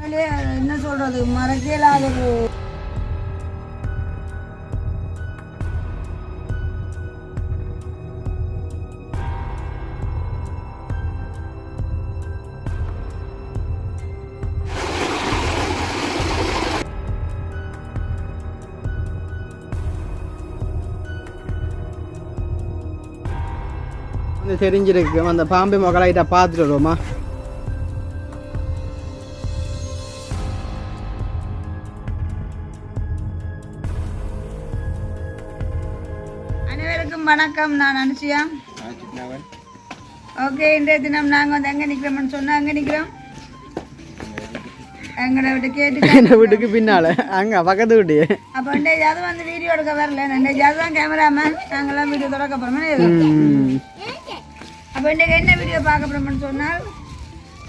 உண்மையிலே என்ன சொல்றது மறக்கலாத தெரிஞ்சிருக்கு. அந்த பாம்பு மகளாயிட்ட பார்த்துட்டு வருவோமா? அனைவருக்கும் வணக்கம். நான் அனுஷியா. ஓகே இன்றைய தினம் நாங்கள் வந்து எங்கே நிற்கிறோம்னு சொன்னால் எங்கே நிற்கிறோம் எங்களை விட்டு கேட்டு வீட்டுக்கு பின்னால. அங்க பக்கத்து வீட்டு அப்போ இன்றையாவது வந்து வீடியோ எடுக்க வரல. இன்றையாவது தான் கேமராமேன் நாங்களாம் வீடியோ தொடக்க போகிறோமே அப்போ இன்றைக்கு என்ன வீடியோ பார்க்க போகிறோம்னு சொன்னால்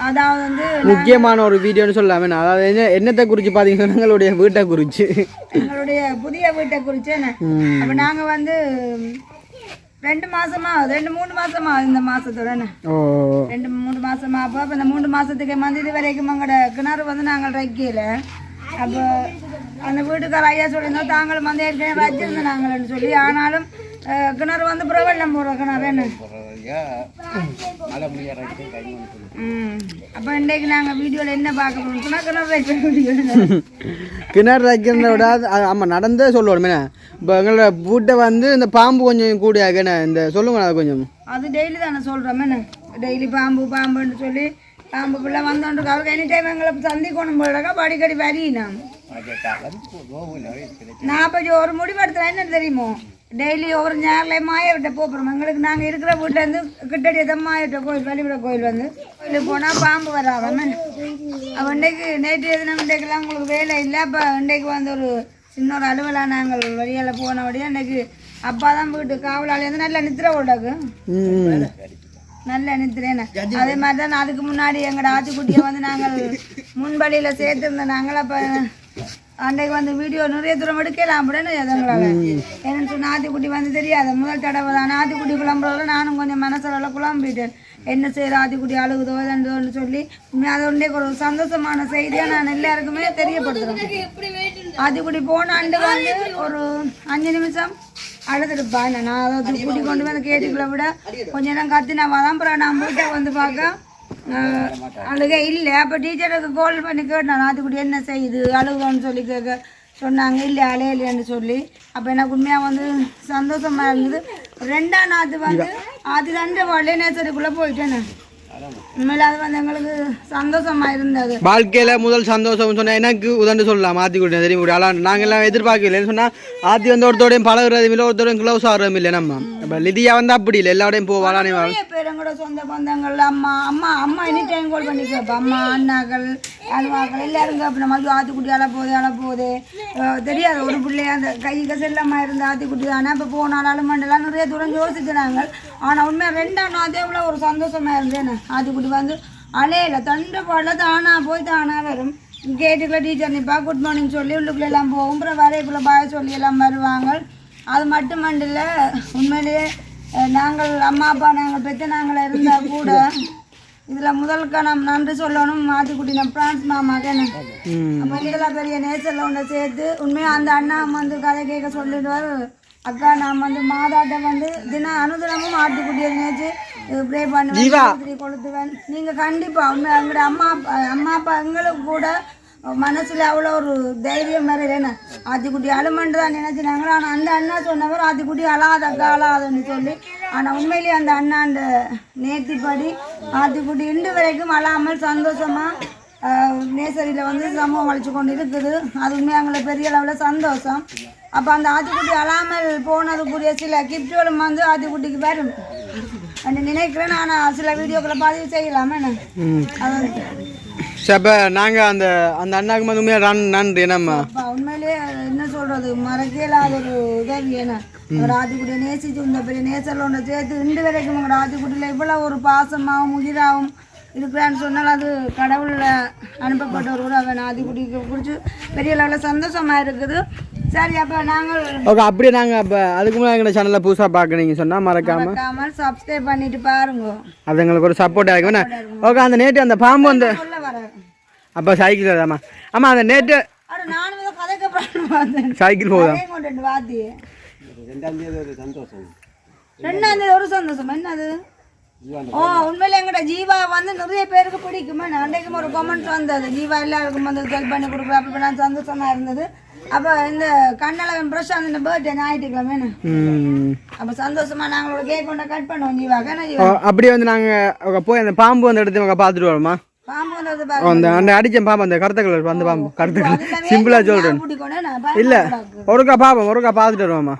அதாவது வந்து முக்கியமான ஒரு வீடியோன்னு சொல்லாமே நான் அதாவது என்ன என்னத்தை குறித்து பார்த்தீங்கன்னா எங்களுடைய வீட்டை குறித்து எங்களுடைய புதிய வீட்டை குறித்து என்ன? அப்போ நாங்கள் வந்து ரெண்டு மாசமா ரெண்டு மூணு மாசமா இந்த மாசத்தோட ரெண்டு மூணு மாசமா அப்போ இந்த மூணு மாசத்துக்கு வந்து இது வரைக்கும் எங்களோட கிணறு வந்து நாங்கள் வைக்கல. அப்போ அந்த வீட்டுக்கார ஐயா சொல்லியிருந்தோம் தாங்களும் வந்து ஏற்கனவே வச்சிருந்தோம் நாங்கள்னு சொல்லி ஆனாலும் கிணறு வந்து பிரபலம் போகிற கிணறு என்ன? ம் அப்போ இன்றைக்கு நாங்கள் வீடியோவில் என்ன பார்க்க போகிறோம் சொன்னால் கிணறு வைக்கிற வீடியோ கிணறு வைக்கிறத விட அது- அது- ஆமா நடந்தே சொல்லணுமே இப்போ எங்களோட வீட்டை வந்து இந்த பாம்பு கொஞ்சம் கூடியாக என்ன? இந்த சொல்லுங்க அது கொஞ்சம். அது டெய்லி தானே சொல்கிறோம் என்ன? டெய்லி பாம்பு பாம்புன்னு சொல்லி பாம்பு பிள்ளை வந்தோன்ட்டு அவருக்கு எனி டைம் எங்களை சந்திக்கணும் போலக்கா அடிக்கடி வரி நான் நான் அப்போ ஒரு முடிவெடுத்தேன் என்னன்னு தெரியுமோ? டெய்லி ஒவ்வொரு ஞாயிறுல மாயவிட்ட போகிறோம் எங்களுக்கு நாங்கள் இருக்கிற வீட்டிலேருந்து கிட்டடி தான் மாயவிட்ட கோயில் வழிபட கோயில் வந்து. கோயிலுக்கு போனால் பாம்பு வராம அப்போ இன்றைக்கு நேற்று தினம் இன்றைக்கெல்லாம் உங்களுக்கு வேலை இல்லை. அப்போ இன்றைக்கு வந்து ஒரு சின்ன ஒரு அலுவலாக நாங்கள் வழியால் போனபடியாக இன்றைக்கு அப்பா தான் வீட்டு காவலாளி. வந்து நல்லா நித்திர ஓட்டாக்கு ம். நல்ல நித்திரேன அதே மாதிரி தான் அதுக்கு முன்னாடி எங்களோட ஆட்டுக்குட்டியை வந்து நாங்கள் முன்படியில் சேர்த்துருந்தோம். நாங்கள் அப்போ அன்றைக்கு வந்து வீடியோ நிறைய தூரம் எடுக்கலாம் அப்படின்னு எதங்களால? என்னன்னு சொன்னால் ஆட்டுக்குட்டி வந்து தெரியாது. முதல் தடவை தான். ஆட்டுக்குட்டி குழம்புறதுல நானும் கொஞ்சம் மனசளவில் குழம்பிட்டேன் என்ன செய்கிற ஆட்டுக்குட்டி அழுகுதோ இதோன்னு சொல்லி. அது ஒன்றே ஒரு சந்தோஷமான செய்தியாக நான் எல்லாருக்குமே தெரியப்படுத்துகிறேன் ஆட்டுக்குட்டி போன ஆண்டு வந்து ஒரு அஞ்சு நிமிஷம் அழுதுருப்பா நான் அதாவது குடி கொண்டு வந்து கேட்டுக்குள்ள விட கொஞ்ச நேரம் கத்தினா தான் அப்புறம் நான் வீட்டை வந்து பார்க்க அழுகை இல்லை. அப்போ டீச்சருக்கு கால் பண்ணி கேட்டேன். ஆத்துக்குடி என்ன செய்யுது? அழுகுதோன்னு சொல்லி கேட்க சொன்னாங்க. இல்லை அலையலைன்னு சொல்லி. அப்போ எனக்கு உண்மையாக வந்து சந்தோஷமா இருந்தது. ரெண்டாம் நாத்து வந்து அது ரெண்டு வழியே நேச்சருக்குள்ளே போயிட்டேன். உண்மையில அது வந்து எங்களுக்கு சந்தோஷமா இருந்தது. வாழ்க்கையில முதல் சந்தோஷம் சொன்னா எனக்கு உதண்டு சொல்லலாம். ஆத்தி கொடுத்தேன். தெரியும் கூட ஆனால் நாங்கள் எல்லாம் எதிர்பார்க்கல சொன்னா ஆத்தி வந்து ஒருத்தோடையும் பழகுறதும் இல்லை ஒருத்தோடையும் க்ளோஸ் ஆகிறதும் இல்லை நம்ம. இப்போ லிதியா வந்து அப்படி இல்லை. எல்லாரோடையும் போவாளானே எங்களோட சொந்த பந்தங்கள் அம்மா அம்மா அம்மா எனி டைம் கால் பண்ணி கேட்பா. அம்மா அண்ணாக்கள் அருவாக்கள் எல்லாரும் கேட்போம் மது ஆத்துக்குட்டி அழ போகுது அழ போகுது. தெரியாது ஒரு பிள்ளையா அந்த கைக்கு செல்லம்மா இருந்த ஆத்துக்குட்டி தானே. இப்போ போனாலும் மண்டலாம் நிறைய தூரம் யோசிக்கிறாங்க. ஆனால் உண்மையாக ரெண்டாம் நாதே இவ்வளோ ஒரு சந்தோஷமா இருந்தேன். ஆத்துக்குட்டி வந்து அலையில தண்டு பாடல தானா போய் தானா வரும். கேட்டுக்குள்ள டீச்சர் நிப்பா குட் மார்னிங் சொல்லி உள்ளுக்குள்ள எல்லாம் போகும். அப்புறம் வரைக்குள்ளே பாய சொல்லி எல்லாம் வருவாங்க. அது மட்டும் மட்டுமண்டில்ல உண்மையிலேயே நாங்கள் அம்மா அப்பா நாங்கள் பெற்ற நாங்கள் இருந்தால் கூட இதில் முதல் கணம் நன்றி சொல்லணும். மாத்திக்குட்டின பிரான்ஸ் மாமாக்கு அப்போ இதில் பெரிய நேச்சரில் ஒன்றை சேர்த்து உண்மையாக அந்த அண்ணா வந்து கதை கேட்க சொல்லிடுவார். அக்கா நான் வந்து மாதாட்ட வந்து தின அனுதினமும் ஆட்டுக்குட்டியை நினைச்சு ப்ரே பண்ணுவேன் கொளுத்துவேன். நீங்கள் கண்டிப்பாக உண்மை எங்களோட அம்மா அப்பா அம்மா அப்பா எங்களுக்கு கூட மனசுல அவ்வளோ ஒரு தைரியம் மாதிரி இல்லைன்னா. ஆத்திக்குட்டி அழுமன்று தான் நினைச்சினாங்க ஆனால் அந்த அண்ணா சொன்னவர் ஆத்திக்குட்டி அழாதக்கா அழாதன்னு சொல்லி. ஆனால் உண்மையிலேயே அந்த அண்ணாண்ட நேர்த்திப்படி ஆத்திக்குட்டி இன்று வரைக்கும் அழாமல் சந்தோஷமா நேசரியில் வந்து சமூகம் அழிச்சு கொண்டு இருக்குது அது உண்மையாக எங்களுக்கு பெரிய அளவில் சந்தோஷம். அப்போ அந்த ஆத்திக்குட்டி அழாமல் போனதுக்குரிய சில கிஃப்ட்டுகளும் வந்து ஆத்திக்குட்டிக்கு வரும். என்று நினைக்கிறேன். ஆனால் சில வீடியோக்களை பதிவு செய்யலாமே அப்போ நாங்கள் அந்த அந்த அண்ணாக்கு வந்து உண்மையாக ரன் நன்றி. அப்பா, உண்மையிலேயே என்ன சொல்றது? மறக்கலாத ஒரு உதவி ஒரு ஆத்திக்குடியை நேசிச்சு இந்த பெரிய ஒன்று சேர்த்து இன்று வரைக்கும் உங்களோட ஆத்திக்குடியில் இவ்வளோ ஒரு பாசமாகவும் உயிராகவும் இருக்கிறான்னு சொன்னால் அது கடவுளில் அனுப்பப்பட்ட ஒரு உறவு ஆத்திக்குடிக்கு குறித்து பெரிய லெவலில் சந்தோஷமா இருக்குது. சரி அப்போ நாங்கள் ஓகே அப்படியே நாங்கள் அப்போ அதுக்கு முன்னாடி எங்கள் சேனலில் புதுசாக பார்க்குறீங்க சொன்னால் மறக்காம. மறக்காமல் சப்ஸ்கிரைப் பண்ணிட்டு பாருங்க. அது எங்களுக்கு ஒரு சப்போர்ட்டாக இருக்கும் ஓகே அந்த நேற்று அந்த பாம்பு வந்து அப்போ சைக்கிள் தாம்மா. ஆமாம் அந்த நேற்று சைக்கிள் வாத்தி. ரெண்டாம் தேதி ஒரு சந்தோஷம். ரெண்டாம் தேதி ஒரு சந்தோஷம்? என்னது? ஓ உண்மையில எங்கட ஜீவா வந்து நிறைய பேருக்கு பிடிக்குமா. அன்றைக்கும் ஒரு கமெண்ட் வந்தது. ஜீவா எல்லாருக்கும் வந்து ஹெல்ப் பண்ணி கொடுக்குற அப்படி நான் சந்தோஷமா இருந்தது. அப்போ இந்த கண்ணழகன் பிரசாந்த் பர்த்டே ஞாயிற்றுக்கிழமை அப்போ சந்தோஷமா நாங்களோட கேக் கொண்டு கட் பண்ணுவோம் ஜீவா? ஜீவா அப்படியே வந்து நாங்கள் போய் அந்த பாம்பு வந்து எடுத்து அவங்க பார்த்துட்டு வரோமா அந்த அந்த அடிச்ச பாம்பு அந்த கருத்த கலர் அந்த பாம்பு கருத்த கலர் சிம்பிளாக சொல்கிறேன் கூட்டிக்கொண்டு நான் இல்லை. ஒருக்கா பாப்போம் ஒருக்கா பார்த்துட்டு வருவோம்மா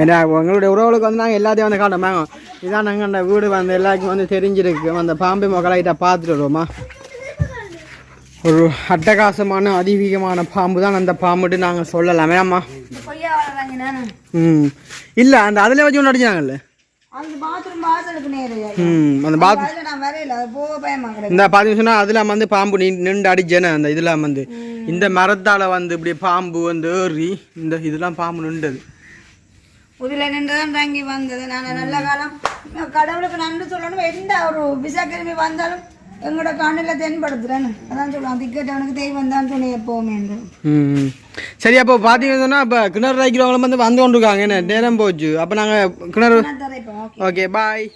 ஏன்னா எங்களுடைய உறவுகளுக்கு வந்து நாங்கள் எல்லாத்தையும் வந்து காட்டோம் இதான் நாங்கள் அந்த வீடு வந்து எல்லாருக்கும் வந்து தெரிஞ்சிருக்கு அந்த பாம்பை மக்களாகிட்ட பார்த்துட்டு வருவோமா ஒரு அட்டகாசமான அதிவீகமான பாம்பு தான் அந்த பாம்புட்டு நாங்கள் சொல்லலாமே நானு ம் இல்லை அந்த அதில் வச்சு ஒன்று அடிச்சாங்கல்ல இந்த பார்த்தீங்கன்னு சொன்னால் அதில் வந்து பாம்பு நின்று அடிச்சேன்னு அந்த இதில் வந்து இந்த மரத்தால் வந்து இப்படி பாம்பு வந்து ஏறி இந்த இதெல்லாம் பாம்பு நின்றது புதில நின்றுதான் தங்கி வந்தது. நான் நல்ல காலம் கடவுளுக்கு நன்றி சொல்லணும். எந்த ஒரு விசாக்கிழமை வந்தாலும் எங்களோட கண்ணில் தென்படுத்துறேன்னு. அதான் சொல்லுவான் திக்கட்டவனுக்கு தெய்வம் தான் துணை எப்போவுமே என்று. சரி அப்போ பார்த்தீங்கன்னு இப்போ கிணறு ரைக்கிறவங்களும் வந்து வந்து கொண்டிருக்காங்க. என்ன நேரம் போச்சு. அப்போ நாங்கள் கிணறு ஓகே. பாய்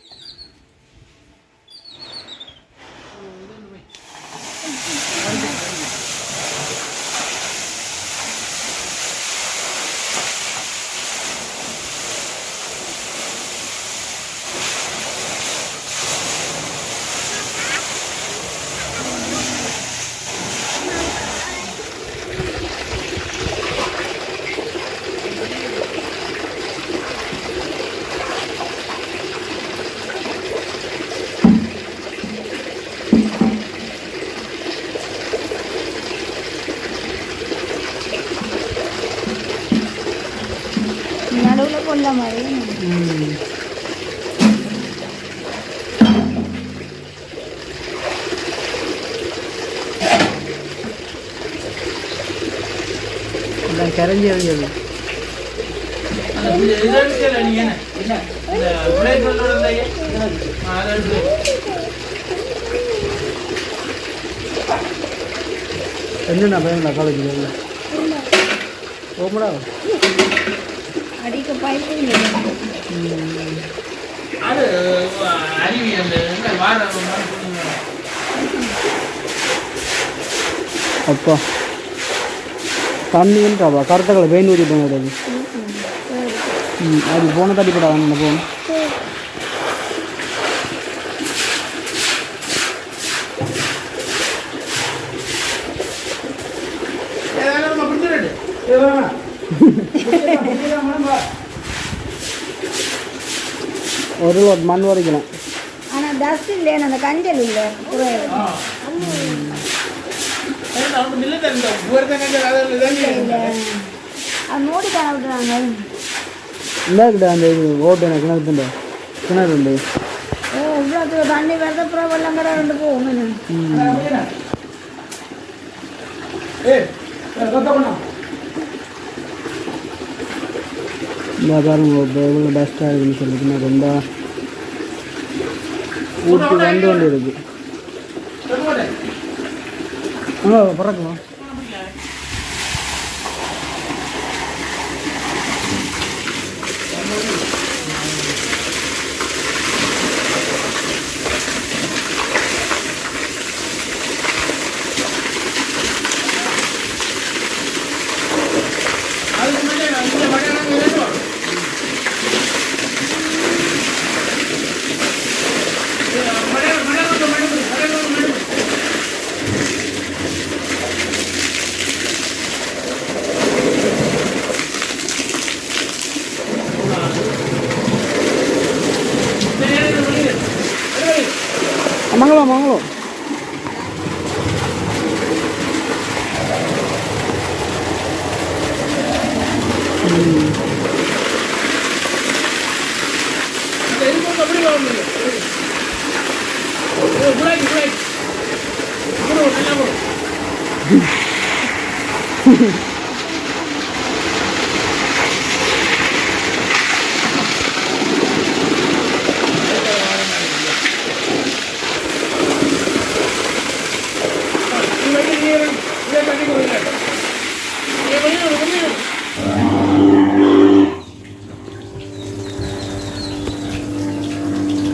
நடுவில் கொண்ட மாதிரி கரைஞ்சி எறிஞ்சது என்னண்ணா பையன்டா காலேஜில் ஓமடா அடிக்க பைப்பு அப்பா. தண்ணின்றாப்பா கருத்தக்களை பெயின் ஊதி போனது ம் அது போன தட்டி போடா என்ன போகணும் ஒரு லோட் மண் வரைக்கலாம் ஆனால் டஸ்ட் இல்லைன்னு அந்த கஞ்சல் இல்லை? மூடி காண விட்டுறாங்க இந்தாக்கிட்ட அந்த இது ஓட்டு எனக்கு? கிணறு துண்டு கிணறு உண்டு ஓ இவ்வளோ தண்ணி வரத அப்புறம் வெள்ளம் கடை ரெண்டு போகும். இந்த பாருங்க இப்போ எவ்வளோ பெஸ்ட்டாக இருக்குன்னு சொல்லிட்டு நான் ரொம்ப ஊட்டி வந்து கொண்டு இருக்கு ஆ பறக்கலாம்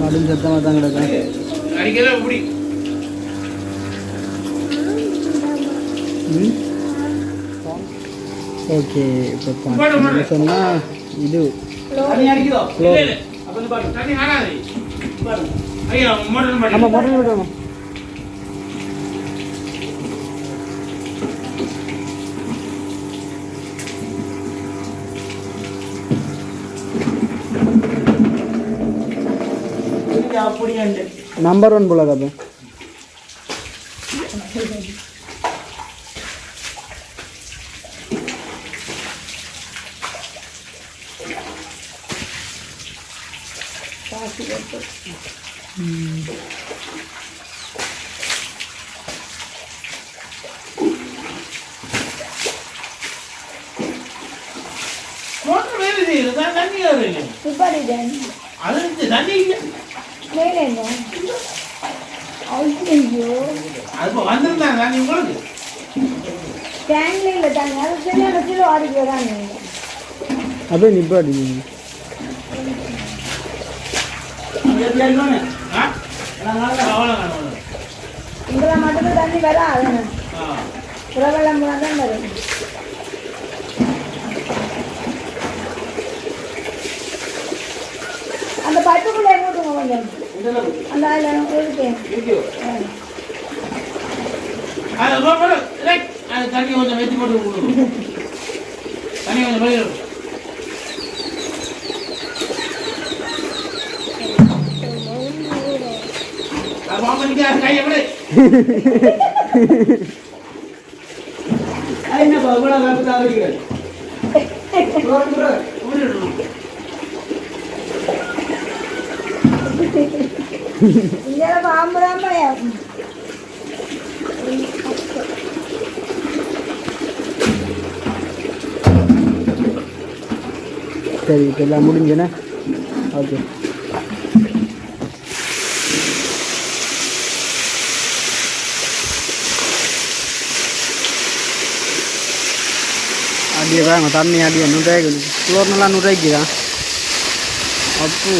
சத்தமாக தான் கிடக்கும் ஓகே இப்போ சொன்னால் இது. தண்ணி அடிக்குதோ? இல்ல இல்ல அப்ப இந்த பாரு தண்ணி ஆடாதே பாரு ஐயா மோட்டர் பண்ணி நம்ம மொட்டை விடணும் அப்படி அண்டு நம்பர் ஒன் போல கதை மோட்டர் வேலை செய்யுது தான் தண்ணி தண்ணி மேலே என்ன ஐயோ அது வந்திருந்தாங்க தண்ணி உங்களுக்கு? டேங்க்ல இல்லை தண்ணி அது சரியான ஆறு கிலோ தான் அப்படியே நிப்பாடி ஆ அவ்வளோ அவ்வளோ இங்கே மட்டும் தண்ணி வராது ஆ புறவெல்லாம் தான் வரும். அந்த பட்டுக்குள்ளே போட்டுங்க கொஞ்சம் தண்ணி கொஞ்சம் வெட்டி போட்டு. தண்ணி கொஞ்சம் வெளியே விடு. அது வாங்க நிக்காத, சரி இப்போ எல்லாம் முடிஞ்சுண்ணே ஓகே அப்படியே வாங்க தண்ணி அப்படியே நூறுரூவாய்க்கு குளோர் நல்லா நூறுரூவாய்க்கு தான் அப்போ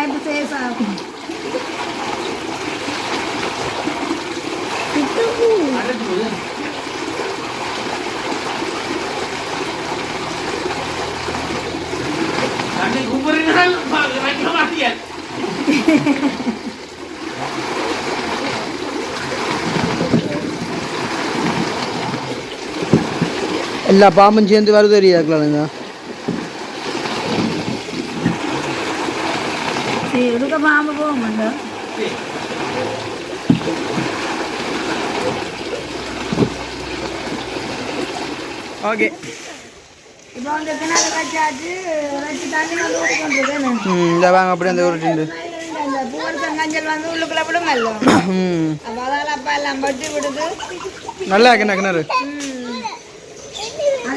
பைப்பு சேஸ் ஆகும் எல்லா பாம்பும் சேர்ந்து வருது தெரியாதுங்களா മാമ പോകുന്നുണ്ട് ஓகே இப்போ அந்த கிணறு வச்சாச்சு வச்சு தண்ணி வந்து ஊற்றிக்கொண்டிருக்கேன் ம் இந்த வாங்க அப்படியே அந்த உருட்டுண்டு உள்ளுக்குள்ள விடுமல்ல ம். அப்போ அதெல்லாம் அப்பா எல்லாம் பட்டு விடுது. நல்லா கிணறு கிணறு? ம்.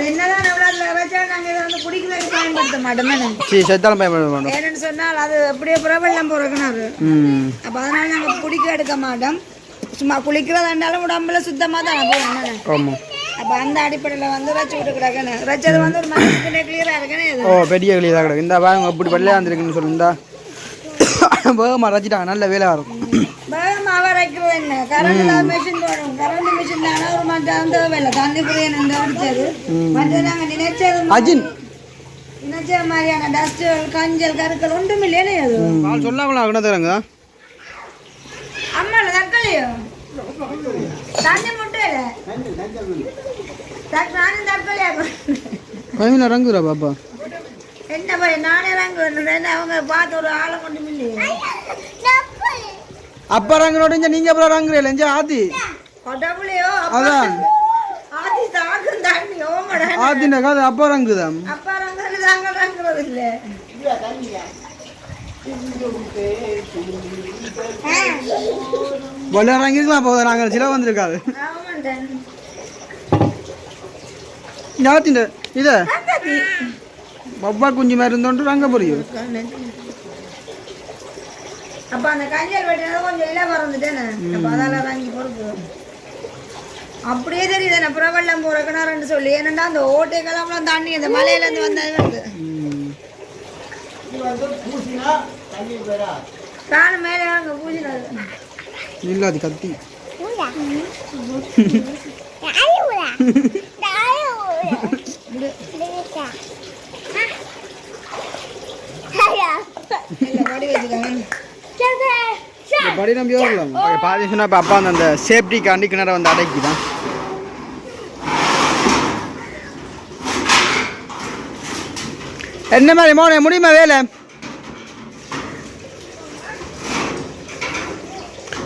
என்னதான் எவ்வளோ வச்சா நாங்கள் இதை வந்து குடிக்கிறதுக்கு பயன்படுத்த மாட்டோமே சரி செத்தாலும் பயன்பட மாட்டோம். ஏன்னு சொன்னால் அது அப்படியே பிரபலம் போகிற கிணறு ம். அப்போ அதனால நாங்கள் குடிக்க எடுக்க மாட்டோம். சும்மா குளிக்கிறதாண்டாலும் உடம்புல சுத்தமாக தான் போகணும் ஆமாம் அப்போ அந்த அடிப்படையில் வந்து ரச்சு விட்டு ரச்சது வந்து ஒரு மனசுக்கு கிளியராக ஓ பெரிய கிடக்கு. இந்த வாங்க அப்படி வெள்ளையா இருந்திருக்குன்னு வேகமாக ரச்சிட்டாங்க நல்ல வேலை இருக்கும். வேகமாக வரைக்கிறது என்ன கரண்ட் மிஷின் போடும் கரண்ட் மிஷின் தானே ஒரு மட்டம் தேவையில்லை தண்ணி புரிய நின்று அடிச்சது? மற்ற நாங்கள் நினைச்சது அஜின். நினைச்ச மாதிரியான டஸ்ட்டுகள் கஞ்சல் கருக்கள் ஒன்றும் இல்லையே அது. சொல்லாங்களா கிணத்துறங்க அம்மால தற்கொலையோ தண்ணி தக்- நானும் தற்கொலையா கவியில் இறங்குறா பாப்பா. என்ன போய் நானே வந்தேன் அவங்க பார்த்து ஒரு ஆளை கொண்டு இல்லையே அப்பா ரங்கனோட இங்க நீங்க அப்புறம் ரங்குறீல இங்க ஆத்தி கொட்டப்புலையோ அதான். ஆதி தாக்கும் தண்ணி ஓமட ஆத்தின காது அப்பா ரங்குதான். அப்பா ரங்கிறது தாங்க ரங்குறது இல்லை வெள்ளை ரங்கிருக்கலாம் போதும் நாங்கள் சில வந்திருக்காது. ஆத்தின இத. பப்பா குஞ்சு மாதிரி இருந்தோண்டு ரங்க புரியும். அப்ப அந்த கஞ்சல் வெட்டினது கொஞ்சம் இலை பறந்துட்டேனே அப்ப அதால வாங்கி பொறுப்பு அப்படியே தெரியுது நான் புறவெல்லாம் போற கிணறுன்னு சொல்லி. ஏன்னா அந்த ஓட்டை கிளம்பலாம் தண்ணி அந்த மலையில இருந்து வந்தது வருது காணும் மேலே அங்க பூஜினது இல்ல அது கத்தி. இல்ல படி வச்சுக்காங்க படி நம்பி வரலாம் பாதி சொன்னா இப்ப அப்பா அந்த சேஃப்டிக்காண்டி கிணற வந்து அடைக்கிதான். என்ன மாதிரி மோனே முடியுமா வேலை?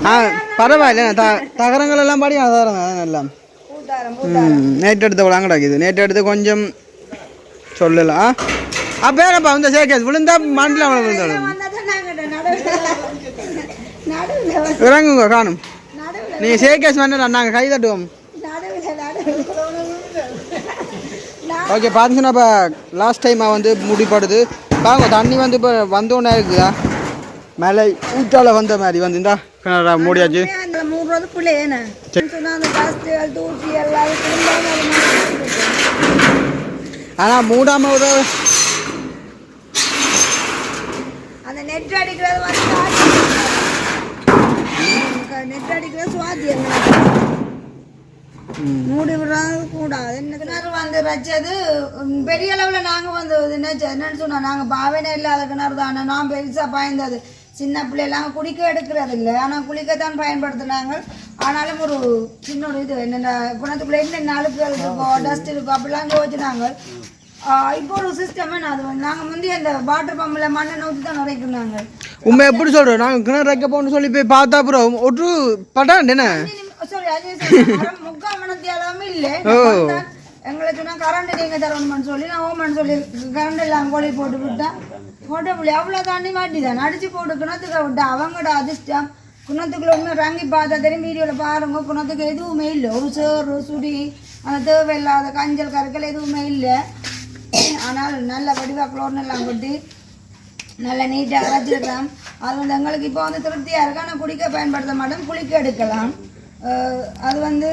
ஆ பரவாயில்ல த தகரங்கள் எல்லாம் படி அதான் எல்லாம். கூட்டாரம் ம் நேற்று எடுத்த விளாங்கடாக்குது நேற்று எடுத்து கொஞ்சம் சொல்லலாம். அப்போ ஏனப்பா இந்த சேகேஸ் விழுந்தா மண்டில் விழுந்தாலும் வந்ததை நாங்க நடுவில் நடுவில் இறங்குங்க காணும். நடுவில் நீங்கள் சேகேஸ் வேண்டாம் நாங்கள் கை தட்டுவோம். ஓகே பார்த்தீங்கன்னா இப்போ லாஸ்ட் டைமாக வந்து முடிப்படுது. பாருங்க தண்ணி வந்து இப்போ வந்தோன்னே இருக்குதா? மேலே ஊட்டால வந்த மாதிரி வந்து இந்தா கிணறா மூடியாச்சு. ஆனால் மூடாம ஒரு அந்த நெட் அடிக்கிறது வந்து நெட் அடிக்கிறது சுவாதி மூடி விடுறது கூடாது. என்ன கிணறு வந்து வச்சது பெரிய அளவில் நாங்கள் வந்து என்னன்னு சொன்னோம் நாங்கள் பாவனை இல்லாத கிணறு தானே. நான் பெருசாக பயந்தது. சின்ன பிள்ளைலாம் குடிக்க எடுக்கிறது இல்லை. ஆனால் குளிக்கத்தான் பயன்படுத்தினாங்க. ஆனாலும் ஒரு சின்ன ஒரு இது என்னென்ன குணத்துக்குள்ள என்னென்ன அழுக்குகள் இருக்கோ டஸ்ட் இருக்கோ அப்படிலாம் யோசிச்சுனாங்க ஆஹ் இப்போ ஒரு சிஸ்டம் அது நாங்கள் முந்தைய அந்த வாட்டர் பம்பில் மண்ணை ஊற்றி தான் நுரைக்குனாங்க உண்மை எப்படி சொல்கிறோம் நாங்கள் கிணறு வைக்க போகணும்னு சொல்லி போய் பார்த்தா அப்புறம் ஒரு பட்டான் என்ன? சாரி அது. முக்கால் மணத்தி அளவுமே இல்லை. எங்களை சொன்னா கரண்ட் நீங்க தரணும்னு சொல்லி நான் ஓமன் சொல்லி கரண்ட் எல்லாம் கோழி போட்டு விட்டா போட்ட புள்ளி அவ்வளோ தாண்டி மாட்டி தான். அடிச்சு போட்டு கிணத்துக்கு விட்டா. அவங்களோட அதிர்ஷ்டம். குணத்துக்குள்ள உண்மை ரங்கி பார்த்தா தெரியும். வீடியோவில் பாருங்க. குணத்துக்கு எதுவுமே இல்லை. ஒரு சேறு சுடி அந்த தேவையில்லாத கஞ்சல் கருக்கள் எதுவுமே இல்லை. ஆனால் நல்ல வடிவா குளோர்னு எல்லாம் கொட்டி நல்ல நீட்டாக அரைச்சிருக்கலாம் அது வந்து எங்களுக்கு இப்போ வந்து திருப்தியாக இருக்கு. ஆனால் குடிக்க பயன்படுத்த மாட்டோம். குளிக்க எடுக்கலாம். அது வந்து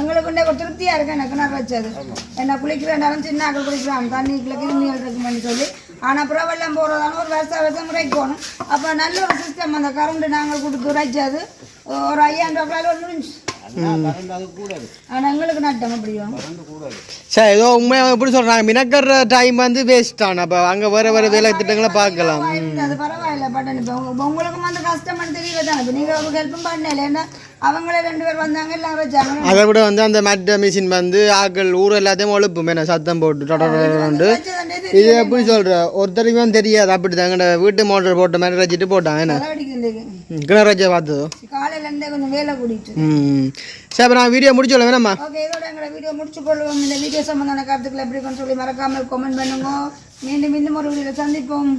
எங்களுக்கு ஒரு திருப்தியாக இருக்கு. எனக்கு நான் வச்சது. என்ன குளிக்கிறேன்னாலும் சின்ன ஆக்கள் குளிக்கிறான் தண்ணிக்குள்ள கிருமிகள் இருக்குமென்னு சொல்லி. ஆனால் அப்புறம் வெள்ளம் போகிறதான ஒரு வருஷம் வருஷம் உரைக்கணும் அப்போ நல்ல ஒரு சிஸ்டம் அந்த கரண்ட் நாங்கள் கொடுத்து உரைச்சது ஒரு ஐயாயிரம் ரூபாயில் ஒரு முடிஞ்சு ஆனால் சரி ஏதோ உண்மையாக எப்படி சொல்கிறாங்க மினக்கற டைம் வந்து வேஸ்ட் ஆன அப்போ அங்கே வேறு வேறு வேலை திட்டங்களை பார்க்கலாம். அது பரவாயில்ல பட்டன் இப்போ உங்க உங்களுக்கும் வந்து கஷ்டம்னு தெரியல தானே இப்போ நீங்கள் ஹெல்ப்பும் பண்ணல ஏன்னா அவங்களே ரெண்டு பேர் வந்தாங்க எல்லாம் வச்சாங்க அதை விட வந்து அந்த மேட் மிஷின் வந்து ஆக்கள் ஊர் எல்லாத்தையும் ஒழுப்பும் என்ன சத்தம் போட்டு தொடர்ந்து இது எப்படி சொல்ற? ஒருத்தருக்குமே தெரியாது. அப்படி தாங்கட வீட்டு மோட்டர் போட்ட மாதிரி வச்சுட்டு போட்டான் என்ன? கிணறு வச்ச பார்த்ததோ? காலையில இருந்தே கொஞ்சம் வேலை கூடிட்டு ம் சரி நான் வீடியோ முடிச்சு வேணாம்மா ஓகே இதோட எங்களை வீடியோ முடிச்சு கொள்வோம் இந்த வீடியோ சம்பந்தமான கருத்துக்களை எப்படி சொல்லி மறக்காமல் கமெண்ட் பண்ணுங்க. மீண்டும் இன்னும் ஒரு வீடியோவில் சந்திப்போம்.